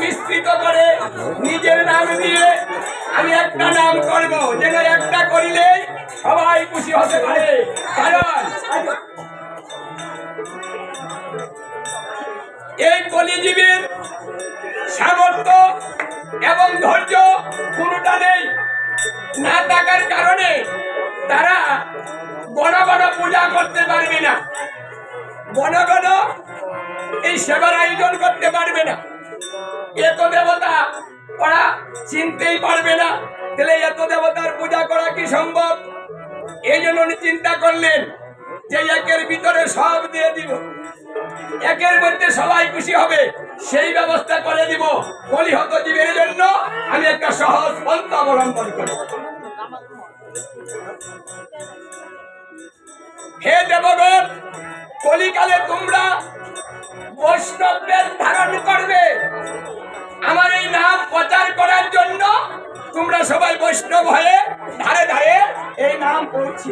মিশ্রিত করে, নিজের নাম দিয়ে আমি একটা নাম করব। যেন একটা করিলে সবাই খুশি হতে পারে। কারণ এই কলিজীবীর সামর্থ্য এবং ধৈর্য কোনোটা নেই। না থাকার কারণে তারা বড় বড় পূজা করতে পারবে না। বড় বড় এই সেবার আয়োজন করতে পারবে না। এত দেবতা, ওরা চিনতেই পারবে না। তাহলে এত দেবতার পূজা করা কি সম্ভব? এই জন্য উনি চিন্তা করলেন যে একের ভিতরে সব দিয়ে দিব। একের মধ্যে সবাই খুশি হবে, সেই ব্যবস্থা করে দিব। কলিহত জীবের জন্য আমি একটা সহজ পন্থা অবলম্বন করি হে দেবগণ কলিকালে তোমরা বৈষ্ণবের ধারণ করবে। আমার এই নাম প্রচার করার জন্য তোমরা সবাই বৈষ্ণব হয়ে ধারে ধারে এই নাম পড়ছি।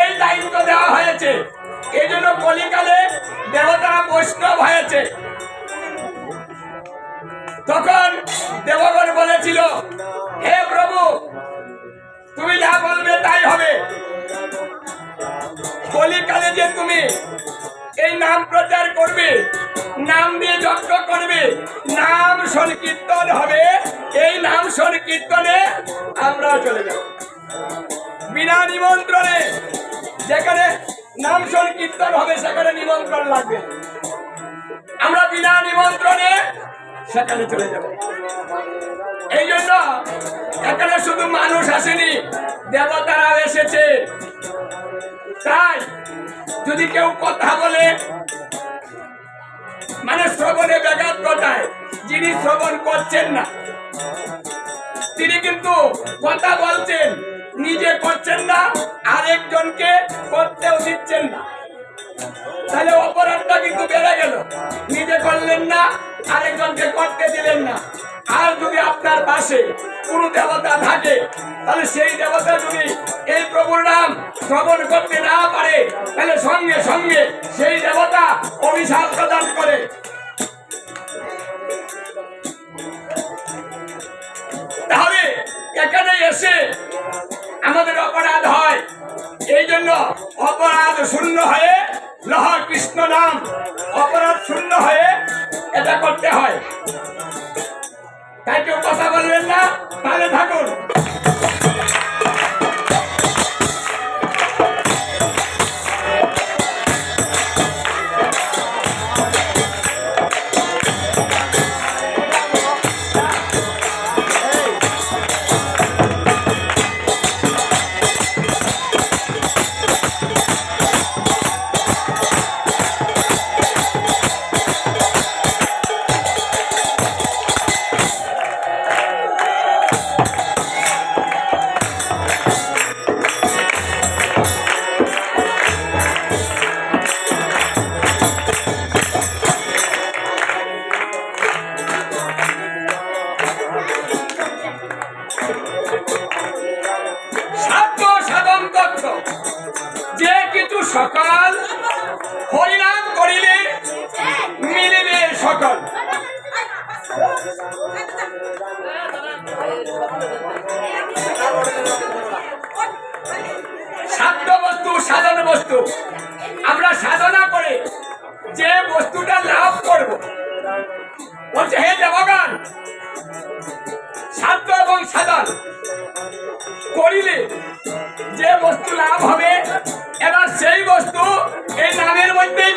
এই দায়িত্ব দেওয়া হয়েছে। এই জন্য কলিকালে দেবতারা বৈষ্ণব হয়েছে। তখন দেবগণ বলেছিল, হে প্রভু, তুমি যা বলবে তাই হবে। কলিকালে যে তুমি এই নাম প্রচার করবে, নাম দিয়ে যজ্ঞ করবে, নাম সংকীর্তন হবে, এই নাম সংকীর্তনে আমরা চলে যাব। বিনা নিমন্ত্রণে যেখানে নাম সংকীর্তন হবে, সেখানে নিমন্ত্রণ লাগবে আমরা বিনা নিমন্ত্রণে সেখানে চলে যাব। এই জন্য এখানে শুধু মানুষ আসেনি, দেবতারাও এসেছে। যদি কেউ কথা বলে মানে শ্রবণে ব্যাঘাত ঘটায়, যিনি শ্রবণ করছেন না, তিনি কিন্তু কথা বলছেন, নিজে করছেন না, আরেকজনকে করতেও দিচ্ছেন না। তাহলে অপরাধটা কিন্তু বেড়ে গেল। নিজে করলেন না, আরেকজনকে করতে দিলেন না। আর যদি আপনার পাশে কোনো দেবতা থাকে, তাহলে সেই দেবতা যদি এই প্রভুর নাম শ্রবণ করতে না পারে, তাহলে সঙ্গে সঙ্গে সেই দেবতা অভিশাপ প্রদান করে। তাহলে এখানে এসে আমাদের অপরাধ হয়। এই জন্য অপরাধ শূন্য হয়ে লহ কৃষ্ণ নাম অপরাধ শূন্য হয়ে এটা করতে হয়। তাই কেউ কথা বলবেন না, তাহলে থাকুন। সাধ্য বস্তু, সাধন বস্তু। আমরা সাধনা করে যে বস্তুটা লাভ করব। বলছে, হে দেবগান সাধ্য এবং সাধন করিলে যে বস্তু লাভ হবে, এবার সেই বস্তু এই নামের মধ্যেই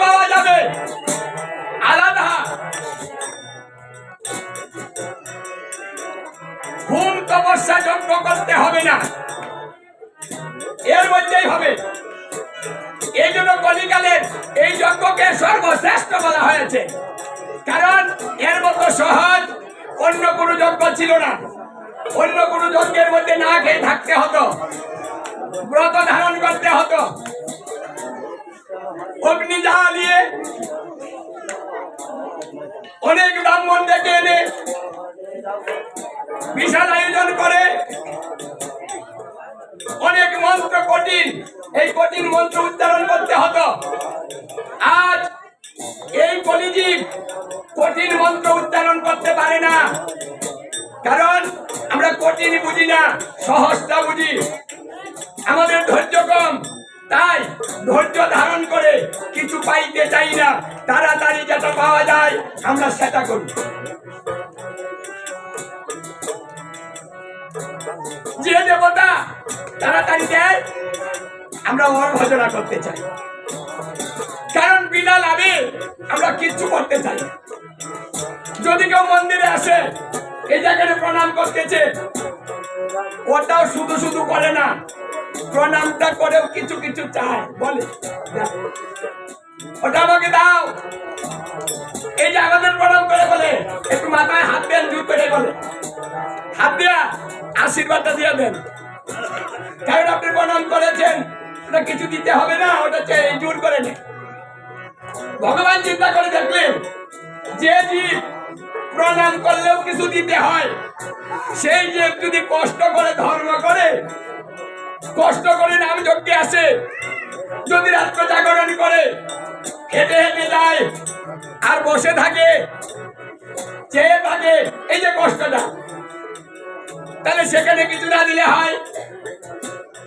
ঘুম তপস্যা যজ্ঞ করতে হবে না। এর মধ্যেই হবে। এই জন্য কলিকালের এই যজ্ঞকে সর্বশ্রেষ্ঠ সহজটা আমাদের ধৈর্য কম। তাই ধৈর্য ধারণ করে কিছু পাইতে চাই না। তাড়াতাড়ি যেটা পাওয়া যায়, আমরা সেটা করি। যে দেবতা তাড়াতাড়ি দেয়, আমরা ওর ভজনা করতে চাই। কারণ বিনা লাভে আমরা কিচ্ছু করতে চাই যদি কেউ মন্দিরে আসে, এই জায়গাটা প্রণাম করতেছে ওটাও শুধু শুধু করে না, প্রণামটা করেও কিছু কিছু চায়। বলে ওটা আমাকে দাও। এই যে আমাদের প্রণাম করে বলে, একটু মাথায় হাত দেন, জোর করে বলে। হাত দিয়া আশীর্বাদটা দিয়ে দেন। কারণ আপনি প্রণাম করেছেন ওটা কিছু দিতে হবে না, ওটা হচ্ছে জোর করে নেই ভগবান চিন্তা করে দেখলেন, যে জীব প্রণাম করলেও কিছু দিতে হয়। সেই জীব যদি কষ্ট করে, ধর্ম করে, কষ্ট করে নাম যজ্ঞে আসে, যদি রাত্র জাগরণ করে হেঁটে হেঁটে যায়, আর বসে থাকে, চেয়ে থাকে, এই যে কষ্টটা, তাহলে সেখানে কিছু না দিলে হয়।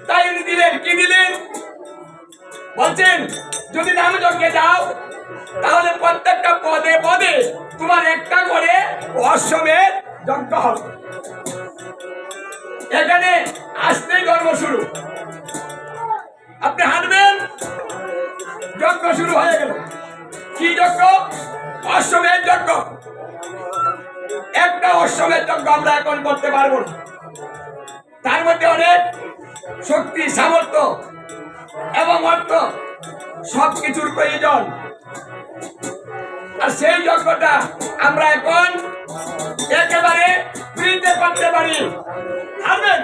তাই দিলেন, কি দিলেন? বলছেন, যদি নাম যজ্ঞে যাও তাহলে প্রত্যেকটা পদে পদে তোমার একটা করে অশ্বমের যজ্ঞ হবে। এখানে আসতেই জন্ম শুরু। আপনি হাঁটবেন, যজ্ঞ শুরু হয়ে গেল। কি যজ্ঞ? অশ্বমের যজ্ঞ। একটা অশ্বমের যজ্ঞ আমরা এখন করতে পারব না। তার মধ্যে অনেক শক্তি, সামর্থ্য এবং অর্থ সব কিছুর প্রয়োজন। আর সেই যজ্ঞটা আমরা এখন একেবারে ফ্রিতে করতে পারি। আমেন।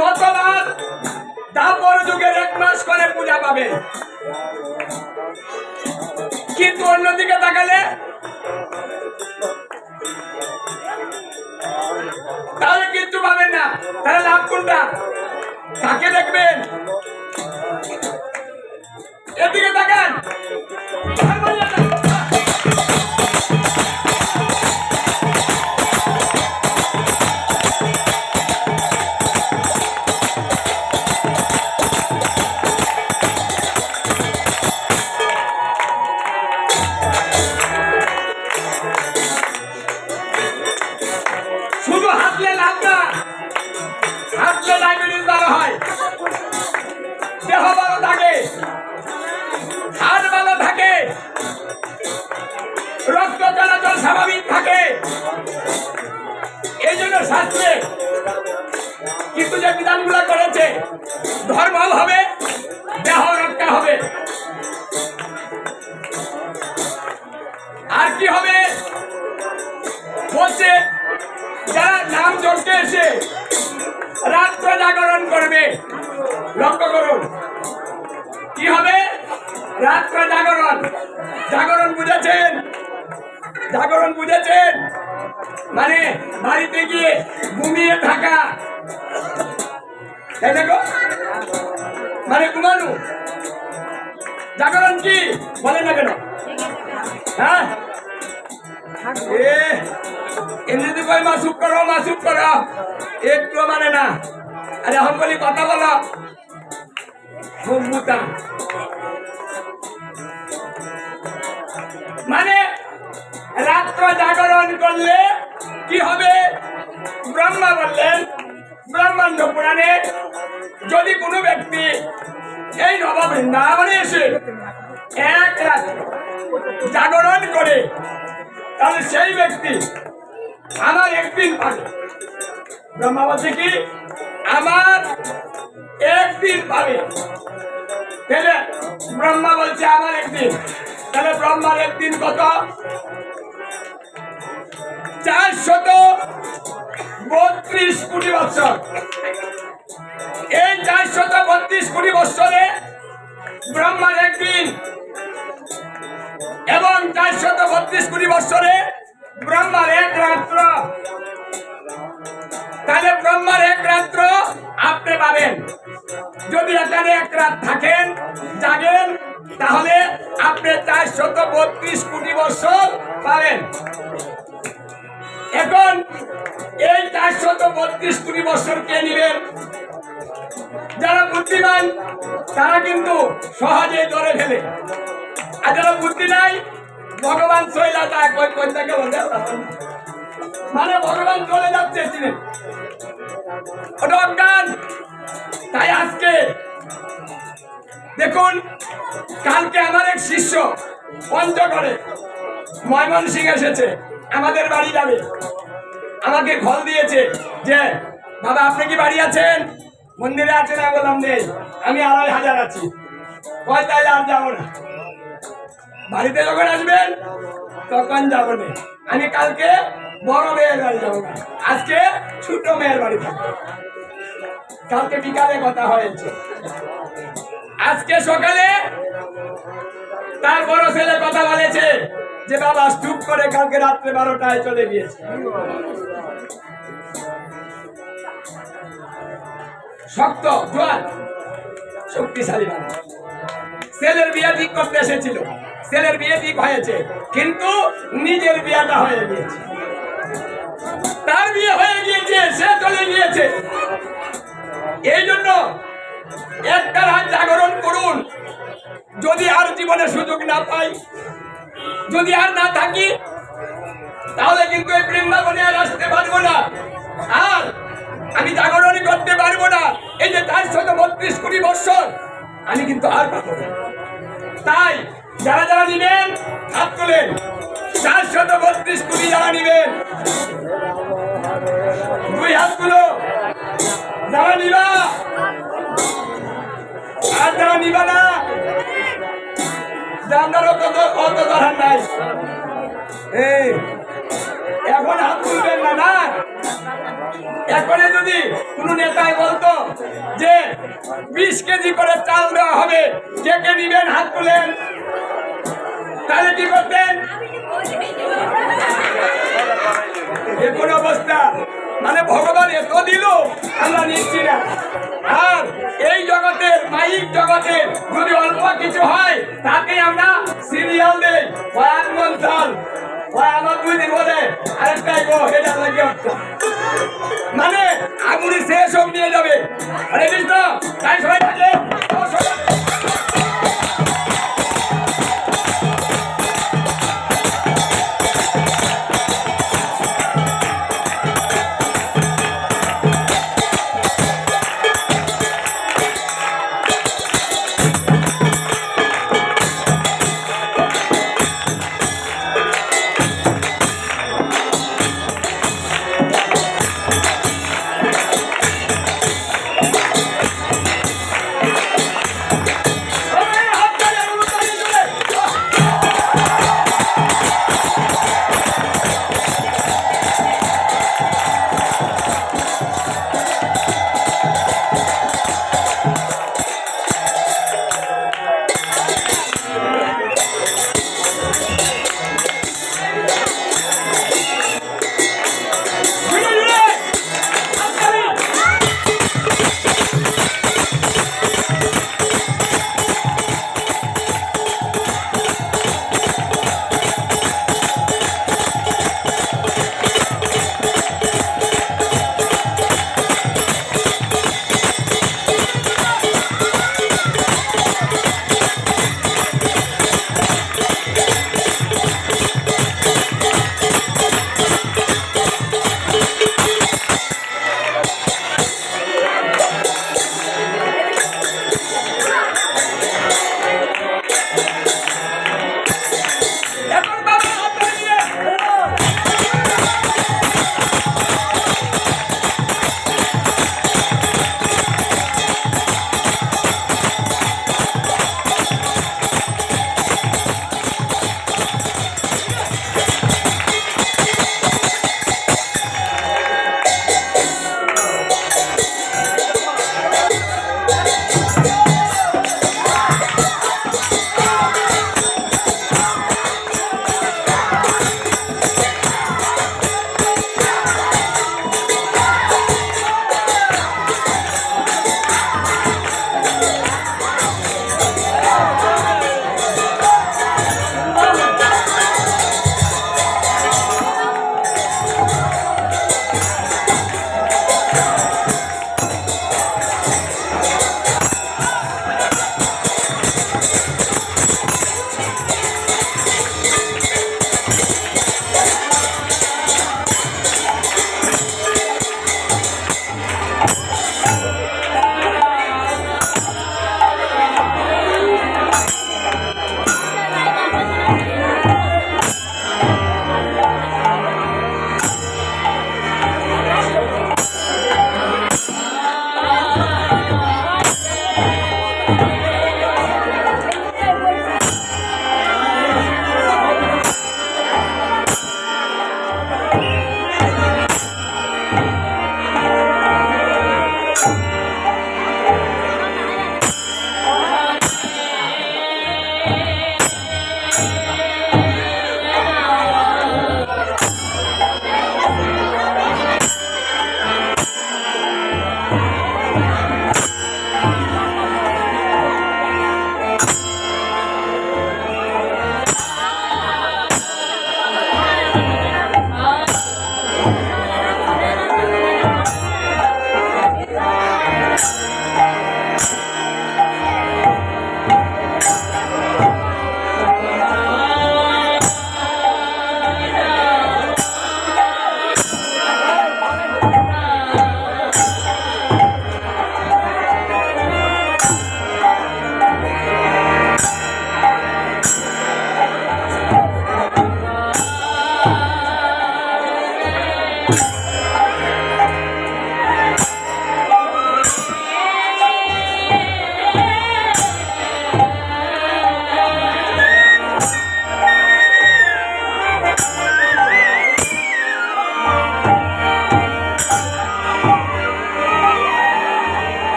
ততবার দাপর যুগের এক মাস করে পূজা পাবেন কিন্তু অন্যদিকে তাকালে তাহলে কিচ্ছু পাবেন না। তাহলে লাভ কোনটা? কাকে দেখবেন? এদিকে তাকান। রাত্রে জাগরণ। জাগরণ বুঝেছেন? জাগরণ বুঝেছেন? মানে বাড়িতে গিয়ে ঘুমিয়ে থাকা। তাই দেখো। মানে ঘুমানো। জাগরণ কি? বলে না কেন? হ্যাঁ? এমনিতে কই মাসুক করো মাসুক করো। একটু মানে না। আরে এখন বলি কথা বলো। মুতা মানে রাত্র জাগরণ করলে কি হবে? ব্রহ্মা বললেন, ব্রহ্মাণ্ড পুরাণে যদি কোনো ব্যক্তি এই নব বৃন্দাবনে এসে এক রাত্র জাগরণ করে, তাহলে সেই ব্যক্তি আমার একদিন পাবে। ব্রহ্মা বলছে কি? আমার একদিন পাবে তাহলে ব্রহ্মা বলছে আমার একদিন। তাহলে ব্রহ্মার একদিন কত? চারশত বত্রিশ কোটি বছর এই চারশত বত্রিশ কোটি বছরে ব্রহ্মার একদিন। এবং চারশত বত্রিশ কোটি বছরে ব্রহ্মার এক রাত্র। তাহলে ব্রহ্মার এক রাত্র আপনি পাবেন যদি এখানে এক রাত থাকেন, জাগেন, তাহলে আপনি চারশত বত্রিশ কোটি বছর পাবেন। এখন এই চারশত বত্রিশ কোটি বছর কে নিবেন? যারা বুদ্ধিমান, তারা কিন্তু সহজে ধরে ফেলে। আর যারা বুদ্ধি নাই ভগবান শৈলা তা কই কই থেকে বলতে মানে ভগবান চলে যাচ্ছে ওটা দেখুন, কালকে আমার এক শিষ্য পঞ্চগড়ে ময়মনসিং এসেছে, আমাদের বাড়ি যাবে। আমাকে ফল দিয়েছে যে, বাবা, আপনি কি বাড়ি আছেন? মন্দিরে আছেন আমি বললাম নেই আমি আড়াই হাজার আছি। কয় তাইলে আর যাব না। বাড়িতে যখন আসবেন, তখন যাব না। আমি কালকে বড় মেয়ের বাড়ি যাব না। আজকে ছোট মেয়ের বাড়ি থাকব। কালকে বিকালে কথা হয়েছে। আজকে সকালে তার বড় ছেলে কথা বলেছে যে বাবা স্তূপ করে কালকে রাত্রে বারোটায় চলে গিয়েছে। শক্ত, জোয়ান, শক্তিশালী মানুষ। ছেলের বিয়ে ঠিক করতে এসেছিল। ছেলের বিয়ে ঠিক হয়েছে, কিন্তু নিজের বিয়েটা হয়ে গিয়েছে। তার বিয়ে হয়ে গিয়েছে, সে চলে গিয়েছে। এই জন্য একটা রাত জাগরণ করুন। যদি আর জীবনে সুযোগ না পাই, যদি আর না থাকি, তাহলে কিন্তু এই বৃন্দাবনে আর আসতে পারব না। আর আমি জাগরণ করতে পারব ভগবান দিল, আমরা নিচ্ছি আর এই জগতের মাইক জগতের যদি অল্প কিছু হয়, তাকে আমরা সিরিয়াল দেই মন চাল আমার দুই বলে আরেকটাই গো এটা মানে আগুনি শেষ হোক নিয়ে যাবে। হরে কৃষ্ণ তাই সবাই